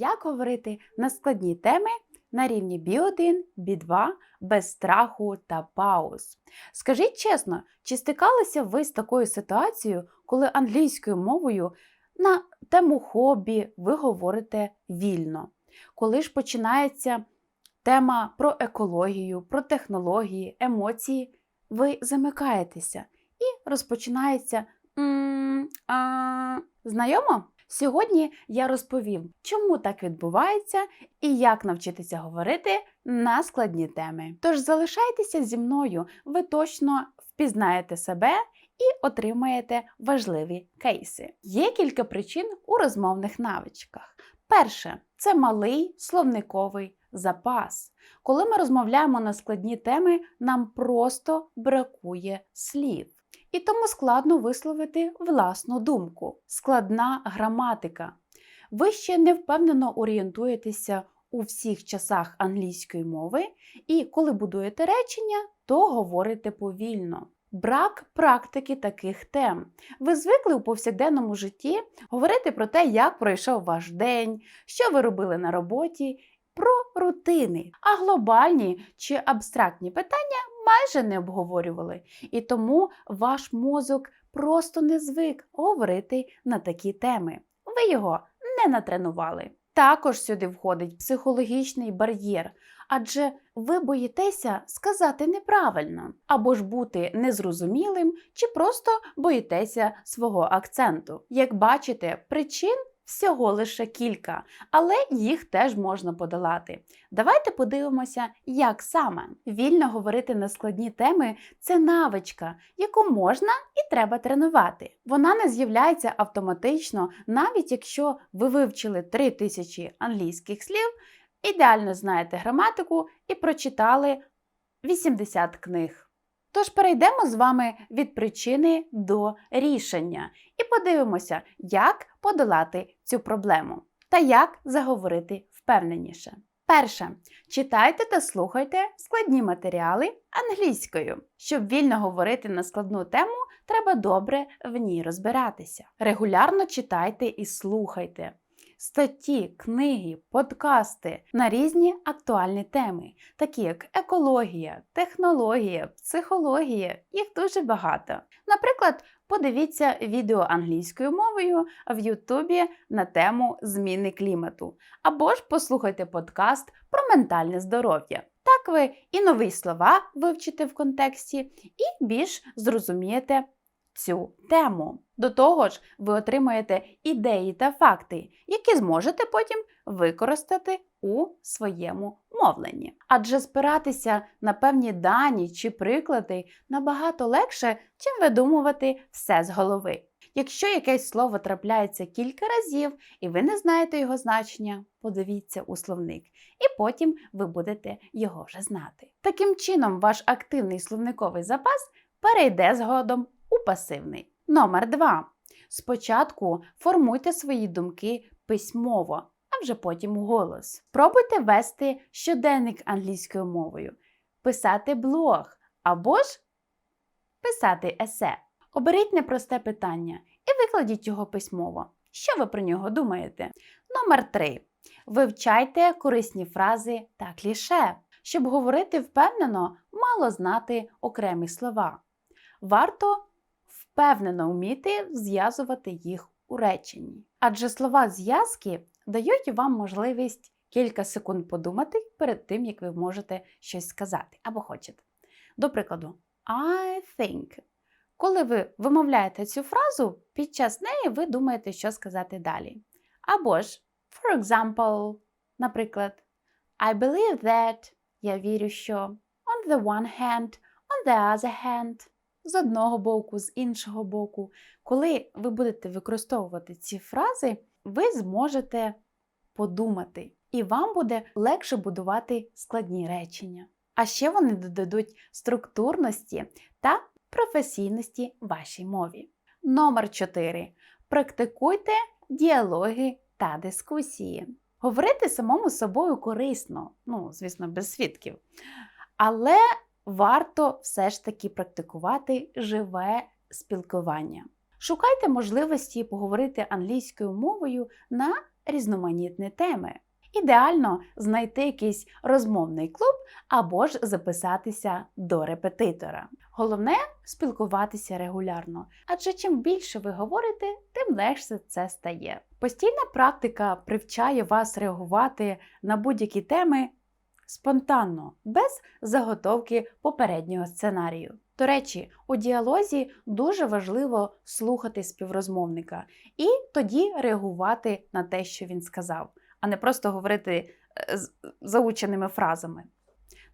Як говорити на складні теми на рівні B1, B2 без страху та пауз? Скажіть чесно, чи стикалися ви з такою ситуацією, коли англійською мовою на тему хобі ви говорите вільно? Коли ж починається тема про екологію, про технології, емоції, ви замикаєтеся і розпочинається «м, а». знайомо? Сьогодні я розповім, чому так відбувається і як навчитися говорити на складні теми. Тож залишайтеся зі мною, ви точно впізнаєте себе і отримаєте важливі кейси. Є кілька причин у розмовних навичках. Перше це малий словниковий запас. Коли ми розмовляємо на складні теми, нам просто бракує слів. І тому складно висловити власну думку. Складна граматика. Ви ще не впевнено орієнтуєтеся у всіх часах англійської мови, і коли будуєте речення, то говорите повільно. Брак практики таких тем. Ви звикли у повсякденному житті говорити про те, як пройшов ваш день, що ви робили на роботі, про рутини, а глобальні чи абстрактні питання майже не обговорювали. І тому ваш мозок просто не звик говорити на такі теми. Ви його не натренували. Також сюди входить психологічний бар'єр, адже ви боїтеся сказати неправильно, або ж бути незрозумілим, чи просто боїтеся свого акценту. Як бачите, причин всього лише кілька, але їх теж можна подолати. Давайте подивимося, як саме. Вільно говорити на складні теми це навичка, яку можна і треба тренувати. Вона не з'являється автоматично, навіть якщо ви вивчили 3000 англійських слів, ідеально знаєте граматику і прочитали 80 книг. Тож перейдемо з вами від причини до рішення і подивимося, як подолати цю проблему та як заговорити впевненіше. Перше, читайте та слухайте складні матеріали англійською. Щоб вільно говорити на складну тему, треба добре в ній розбиратися. Регулярно читайте і слухайте. Статті, книги, подкасти на різні актуальні теми, такі як екологія, технологія, психологія, їх дуже багато. Наприклад, подивіться відео англійською мовою в Ютубі на тему зміни клімату, або ж послухайте подкаст про ментальне здоров'я. Так ви і нові слова вивчите в контексті, і більш зрозумієте цю тему. До того ж, ви отримаєте ідеї та факти, які зможете потім використати у своєму мовленні. Адже спиратися на певні дані чи приклади набагато легше, чим видумувати все з голови. Якщо якесь слово трапляється кілька разів і ви не знаєте його значення, подивіться у словник, і потім ви будете його вже знати. Таким чином, ваш активний словниковий запас перейде згодом пасивний. Номер 2. Спочатку формуйте свої думки письмово, а вже потім голос. Спробуйте вести щоденник англійською мовою, писати блог або ж писати есе. Оберіть непросте питання і викладіть його письмово. Що ви про нього думаєте? Номер 3. Вивчайте корисні фрази та кліше. Щоб говорити впевнено, мало знати окремі слова. Варто впевнено вміти зв'язувати їх у реченні. Адже слова зв'язки дають вам можливість кілька секунд подумати перед тим, як ви можете щось сказати або хочете. До прикладу, I think. Коли ви вимовляєте цю фразу, під час неї ви думаєте, що сказати далі. Або ж, for example, наприклад, I believe that. Я вірю, що on the one hand, on the other hand з одного боку, з іншого боку. Коли ви будете використовувати ці фрази, ви зможете подумати, і вам буде легше будувати складні речення. А ще вони додадуть структурності та професійності вашій мові. Номер 4. Практикуйте діалоги та дискусії. Говорити самому собою корисно, ну, звісно, без свідків. Але варто все ж таки практикувати живе спілкування. Шукайте можливості поговорити англійською мовою на різноманітні теми. Ідеально знайти якийсь розмовний клуб або ж записатися до репетитора. Головне спілкуватися регулярно, адже чим більше ви говорите, тим легше це стає. Постійна практика привчає вас реагувати на будь-які теми спонтанно, без заготовки попереднього сценарію. До речі, у діалозі дуже важливо слухати співрозмовника і тоді реагувати на те, що він сказав, а не просто говорити е, з заученими фразами.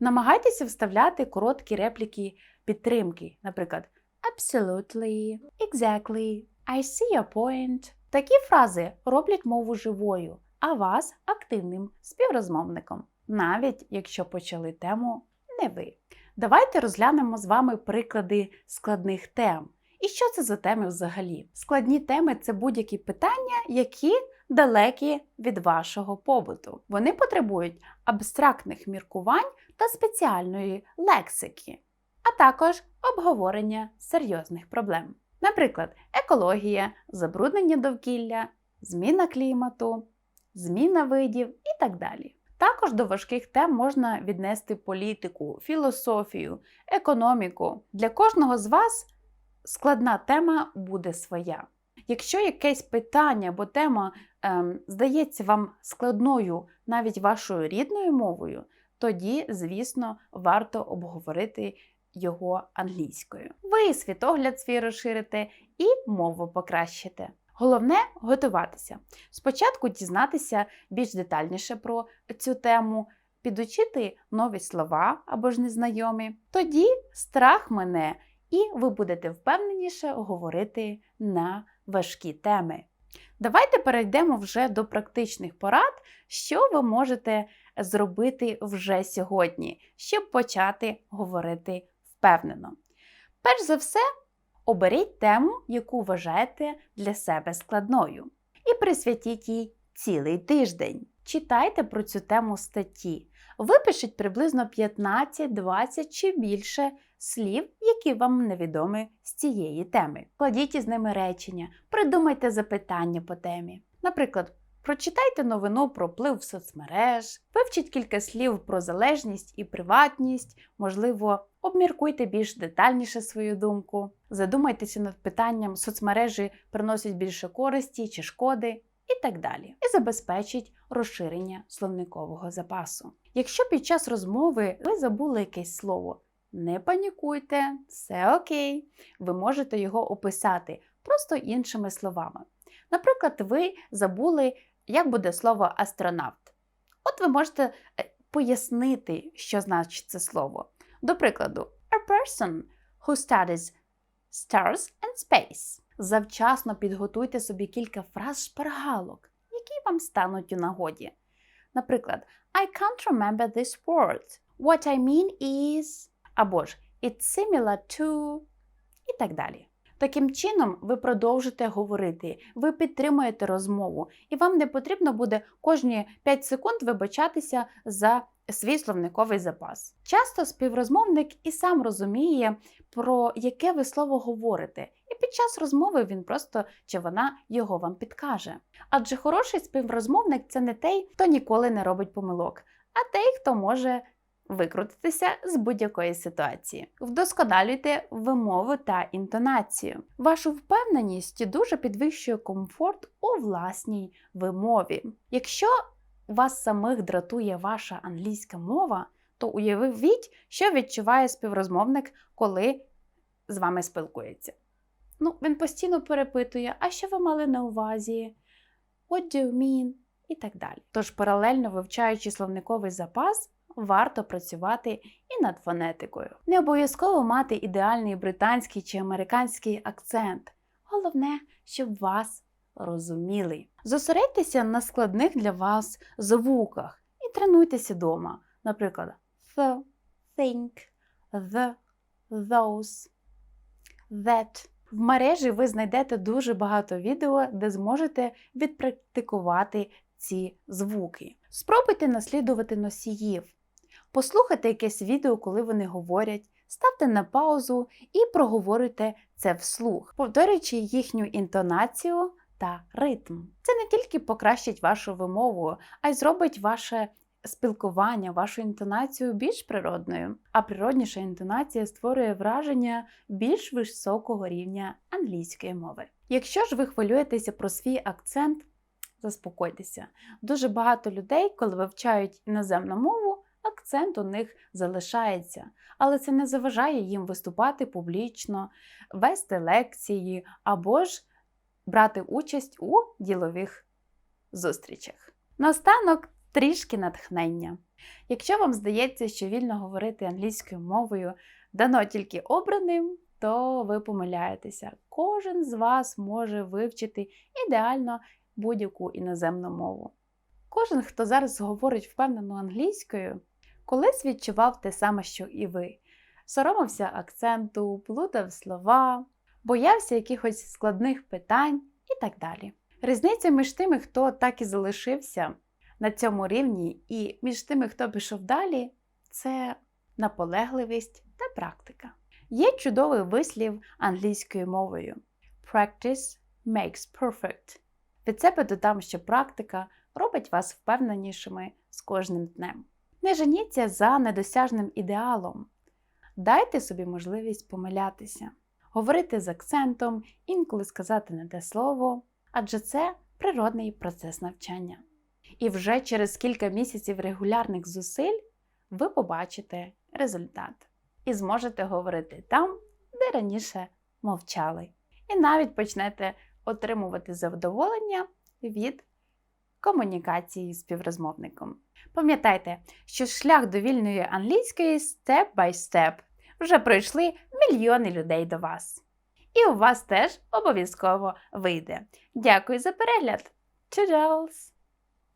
Намагайтеся вставляти короткі репліки підтримки, наприклад, Absolutely, exactly, I see your point. Такі фрази роблять мову живою, а вас активним співрозмовником, навіть якщо почали тему не ви. Давайте розглянемо з вами приклади складних тем. І що це за теми взагалі? Складні теми це будь-які питання, які далекі від вашого побуту. Вони потребують абстрактних міркувань та спеціальної лексики, а також обговорення серйозних проблем. Наприклад, екологія, забруднення довкілля, зміна клімату, зміна видів і так далі. Також до важких тем можна віднести політику, філософію, економіку. Для кожного з вас складна тема буде своя. Якщо якесь питання або тема ем, здається вам складною навіть вашою рідною мовою, тоді, звісно, варто обговорити його англійською. Ви світогляд свій розширите і мову покращите. Головне готуватися. Спочатку дізнатися більш детальніше про цю тему, підучити нові слова або ж незнайомі. Тоді страх мене, і ви будете впевненіше говорити на важкі теми. Давайте перейдемо вже до практичних порад, що ви можете зробити вже сьогодні, щоб почати говорити впевнено. Перш за все, оберіть тему, яку вважаєте для себе складною, і присвятіть їй цілий тиждень. Читайте про цю тему статті. Випишіть приблизно 15, 20 чи більше слів, які вам невідомі з цієї теми. Кладіть із ними речення, придумайте запитання по темі. Наприклад, прочитайте новину про вплив соцмереж, вивчіть кілька слів про залежність і приватність, можливо, обміркуйте більш детальніше свою думку, задумайтеся над питанням, соцмережі приносять більше користі чи шкоди. І так далі, і забезпечить розширення словникового запасу. Якщо під час розмови ви забули якесь слово, не панікуйте, все окей, ви можете його описати просто іншими словами. Наприклад, ви забули, як буде слово астронавт. От ви можете е, пояснити, що значить це слово. До прикладу, a person who studies stars and space. Завчасно підготуйте собі кілька фраз шпаргалок, які вам стануть у нагоді. Наприклад, I can't remember this word. What I mean is або ж It's similar to і так далі. Таким чином, ви продовжите говорити, ви підтримуєте розмову, і вам не потрібно буде кожні 5 секунд вибачатися за свій словниковий запас. Часто співрозмовник і сам розуміє, про яке ви слово говорите, і під час розмови він просто чи вона його вам підкаже. Адже хороший співрозмовник це не той, хто ніколи не робить помилок, а той, хто може викрутитися з будь-якої ситуації. Вдосконалюйте вимову та інтонацію. Вашу впевненість дуже підвищує комфорт у власній вимові. Якщо вас самих дратує ваша англійська мова, то уявіть, що відчуває співрозмовник, коли з вами спілкується. Ну, він постійно перепитує, а що ви мали на увазі? What do you mean? І так далі. Тож, паралельно вивчаючи словниковий запас, варто працювати і над фонетикою. Не обов'язково мати ідеальний британський чи американський акцент. Головне, щоб вас розуміли. Зосередьтеся на складних для вас звуках і тренуйтеся вдома. Наприклад, the, think, the, those, that. В мережі ви знайдете дуже багато відео, де зможете відпрактикувати ці звуки. Спробуйте наслідувати носіїв. Послухайте якесь відео, коли вони говорять, ставте на паузу і проговорюйте це вслух, повторюючи їхню інтонацію та ритм. Це не тільки покращить вашу вимову, а й зробить ваше спілкування, вашу інтонацію більш природною. А природніша інтонація створює враження більш високого рівня англійської мови. Якщо ж ви хвилюєтеся про свій акцент, заспокойтеся. Дуже багато людей, коли вивчають іноземну мову, акцент у них залишається, але це не заважає їм виступати публічно, вести лекції або ж брати участь у ділових зустрічах. Наостанок трішки натхнення. Якщо вам здається, що вільно говорити англійською мовою дано тільки обраним, то ви помиляєтеся. Кожен з вас може вивчити ідеально будь-яку іноземну мову. Кожен, хто зараз говорить впевнено англійською, колись відчував те саме, що і ви. Соромився акценту, плутав слова, боявся якихось складних питань і так далі. Різниця між тими, хто так і залишився на цьому рівні, і між тими, хто пішов далі, це наполегливість та практика. Є чудовий вислів англійською мовою: Practice makes perfect. Від себе додам, що практика робить вас впевненішими з кожним днем. Не женіться за недосяжним ідеалом. Дайте собі можливість помилятися, говорити з акцентом, інколи сказати не те слово, адже це природний процес навчання. І вже через кілька місяців регулярних зусиль ви побачите результат і зможете говорити там, де раніше мовчали. І навіть почнете отримувати задоволення від комунікації з співрозмовником. Пам'ятайте, що шлях до вільної англійської степ by степ вже пройшли мільйони людей до вас. І у вас теж обов'язково вийде. Дякую за перегляд! Чудес!